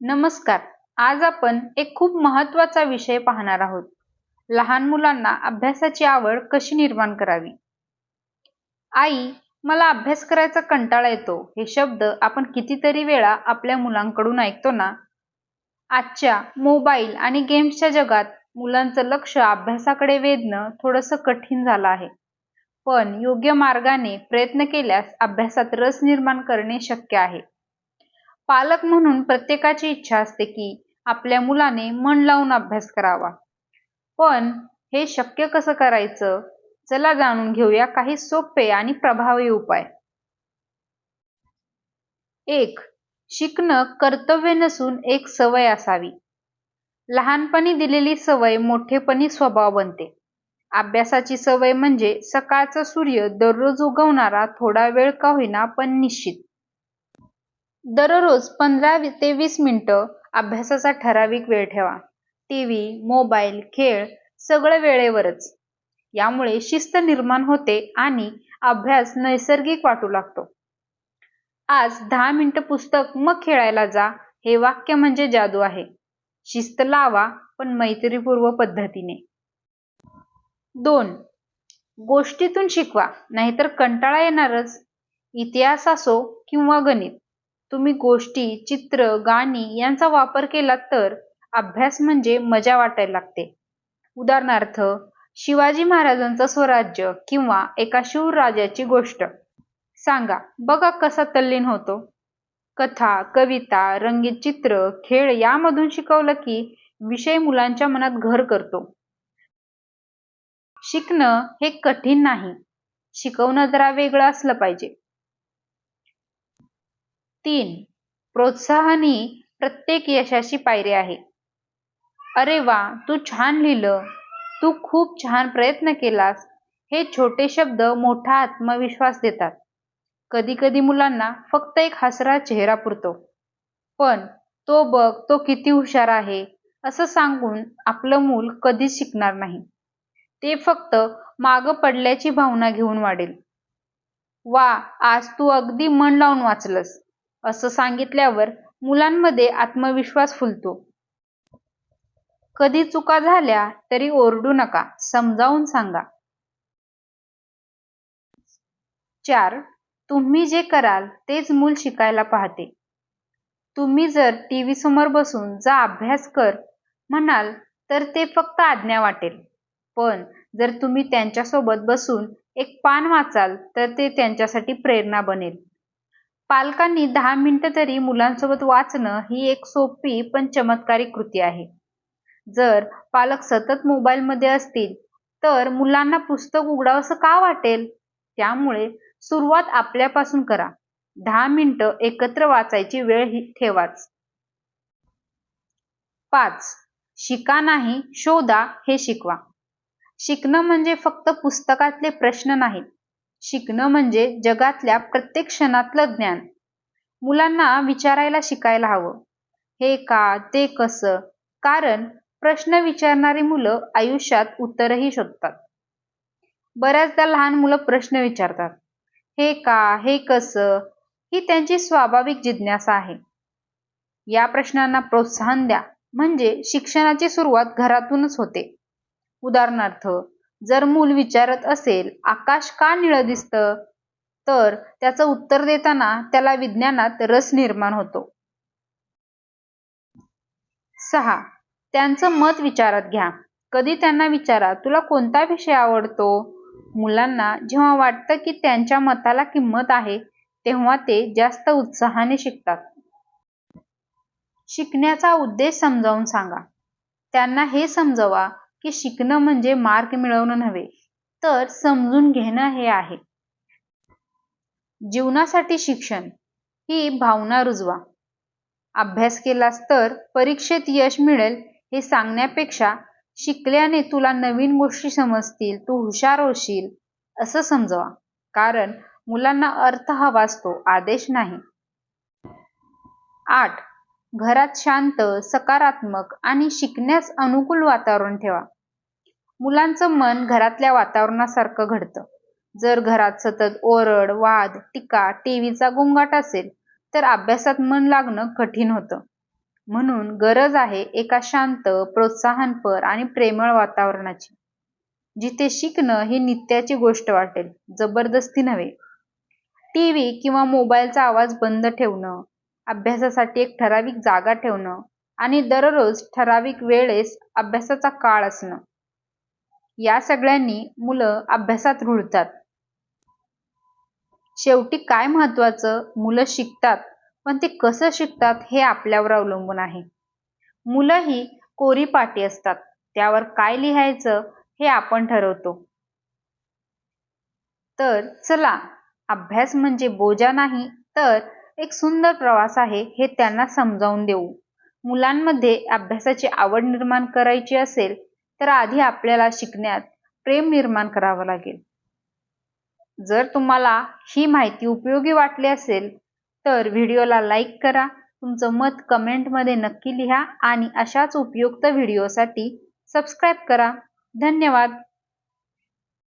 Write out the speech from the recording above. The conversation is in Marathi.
नमस्कार. आज आपण एक खूप महत्त्वाचा विषय पाहणार आहोत. लहान मुलांना अभ्यासाची आवड कशी निर्माण करावी? आई मला अभ्यास करायचा कंटाळा येतो. हे शब्द आपण कितीतरी वेळा आपल्या मुलांकडून ऐकतो ना? आजच्या मोबाईल आणि गेम्सच्या जगात मुलांचं लक्ष अभ्यासाकडे वेधणं थोडंसं कठीण झालं आहे. पण योग्य मार्गाने प्रयत्न केल्यास अभ्यासात रस निर्माण करणे शक्य आहे. पालक म्हणून प्रत्येकाची इच्छा असते की आपल्या मुलाने मन लावून अभ्यास करावा. पण हे शक्य कसं करायचं? चला जाणून घेऊया काही सोपे आणि प्रभावी उपाय. एक शिकणं कर्तव्य नसून एक सवय असावी. लहानपणी दिलेली सवय मोठेपणी स्वभाव बनते. अभ्यासाची सवय म्हणजे सकाळचा सूर्य दररोज उगवणारा थोडा वेळ का होईना पण निश्चित. दररोज पंधरा ते वीस मिनटं अभ्यासाचा ठराविक वेळ ठेवा. टीव्ही मोबाईल खेळ सगळं वेळेवरच. यामुळे शिस्त निर्माण होते आणि अभ्यास नैसर्गिक वाटू लागतो. आज दहा मिनटं पुस्तक मग खेळायला जा हे वाक्य म्हणजे जादू आहे. शिस्त लावा पण मैत्रीपूर्व पद्धतीने. दोन गोष्टीतून शिकवा नाहीतर कंटाळा येणारच. इतिहास असो किंवा गणित. तुम्ही गोष्टी चित्र गाणी यांचा वापर केला तर अभ्यास म्हणजे मजा वाटायला लागते. उदाहरणार्थ शिवाजी महाराजांचं स्वराज्य किंवा एका राजाची गोष्ट. सांगा बघा कसा तल्लीन होतो. कथा कविता रंगीत चित्र खेळ यामधून शिकवलं की विषय मुलांच्या मनात घर करतो. शिकणं हे कठीण नाही. शिकवणं जरा वेगळं असलं पाहिजे. तीन. प्रोत्साहन ही प्रत्येक यशाची पायरी आहे. अरे वा तू छान लिहिलं. तू खूप छान प्रयत्न केलास. हे छोटे शब्द मोठा आत्मविश्वास देतात. कधी कधी मुलांना फक्त एक हसरा चेहरा पुरतो. पण तो बघ तो किती हुशार आहे असं सांगून आपलं मूल कधीच शिकणार नाही. ते फक्त माग पडल्याची भावना घेऊन वाढेल. वा आज तू अगदी मन लावून वाचलंस. असं सांगितल्यावर मुलांमध्ये आत्मविश्वास फुलतो. कधी चुका झाल्या तरी ओरडू नका समजावून सांगा. चार तुम्ही जे कराल तेच मूल शिकायला पाहते. तुम्ही जर टीव्ही समोर बसून जा अभ्यास कर म्हणाल तर ते फक्त आज्ञा वाटेल. पण जर तुम्ही त्यांच्यासोबत बसून एक पान वाचाल तर ते त्यांच्यासाठी प्रेरणा बनेल. पालकांनी दहा मिनिटं तरी मुलांसोबत वाचणं ही एक सोपी पण चमत्कारिक कृती आहे. जर पालक सतत मोबाईलमध्ये असतील तर मुलांना पुस्तक उघडावंसं का वाटेल? त्यामुळे सुरुवात आपल्यापासून करा. दहा मिनिटं एकत्र वाचायची वेळ ही ठेवाच. पाच. शिका नाही शोधा हे शिकवा. शिकणं म्हणजे फक्त पुस्तकातले प्रश्न नाहीत. शिकणं म्हणजे जगातल्या प्रत्येक क्षणातलं ज्ञान. मुलांना विचारायला शिकायला हवं. हे का? ते कसं? कारण प्रश्न विचारणारी मुलं आयुष्यात उत्तरही शोधतात. बऱ्याचदा लहान मुलं प्रश्न विचारतात. हे का? हे कसं? ही त्यांची स्वाभाविक जिज्ञासा आहे. या प्रश्नांना प्रोत्साहन द्या. म्हणजे शिक्षणाची सुरुवात घरातूनच होते. उदाहरणार्थ जर मूल विचारत असेल आकाश का निळं दिसतं? तर त्याचं उत्तर देताना त्याला विज्ञानात रस निर्माण होतो. सहा. त्यांचं मत विचारात घ्या. कधी त्यांना विचारा तुला कोणता विषय आवडतो? मुलांना जेव्हा वाटतं की त्यांच्या मताला किंमत आहे तेव्हा ते जास्त उत्साहाने शिकतात. शिकण्याचा उद्देश समजावून सांगा. त्यांना हे समजवा की शिकणं म्हणजे मार्क मिळवणं नव्हे तर समजून घेणं हे आहे. जीवनासाठी शिक्षण ही भावना रुजवा. अभ्यास केलास तर परीक्षेत यश मिळेल हे सांगण्यापेक्षा शिकल्याने तुला नवीन गोष्टी समजतील तू हुशार होशील असं समजवा. कारण मुलांना अर्थ हवा असतो आदेश नाही. आठ. घरात शांत सकारात्मक आणि शिकण्यास अनुकूल वातावरण ठेवा. मुलांचं मन घरातल्या वातावरणासारखं घडतं. जर घरात सतत ओरड वाद टीका टीव्हीचा गोंगाट असेल तर अभ्यासात मन लागणं कठीण होतं. म्हणून गरज आहे एका शांत प्रोत्साहनपर आणि प्रेमळ वातावरणाची. जिथे शिकणं ही नित्याची गोष्ट वाटेल जबरदस्ती नव्हे. टीव्ही किंवा मोबाईलचा आवाज बंद ठेवणं अभ्यासासाठी एक ठराविक जागा ठेवणं आणि दररोज ठराविक वेळेस अभ्यासाचा काळ असणं. या सगळ्यांनी मुलं अभ्यासात रुळतात. शेवटी काय महत्वाचं मुलं शिकतात. पण ते कसं शिकतात हे आपल्यावर अवलंबून आहे. मुलं ही कोरी पाटी असतात. त्यावर काय लिहायचं हे आपण ठरवतो. तर चला अभ्यास म्हणजे बोजा नाही तर एक सुंदर प्रवास आहे हे त्यांना समजावून देऊ. मुलांमध्ये अभ्यासाची आवड निर्माण करायची असेल तर आधी आपल्याला शिकण्यात प्रेम निर्माण करावं लागेल. जर तुम्हाला ही माहिती उपयोगी वाटली असेल तर व्हिडिओला लाईक करा तुमचं मत कमेंटमध्ये नक्की लिहा आणि अशाच उपयुक्त व्हिडिओसाठी सबस्क्राईब करा. धन्यवाद!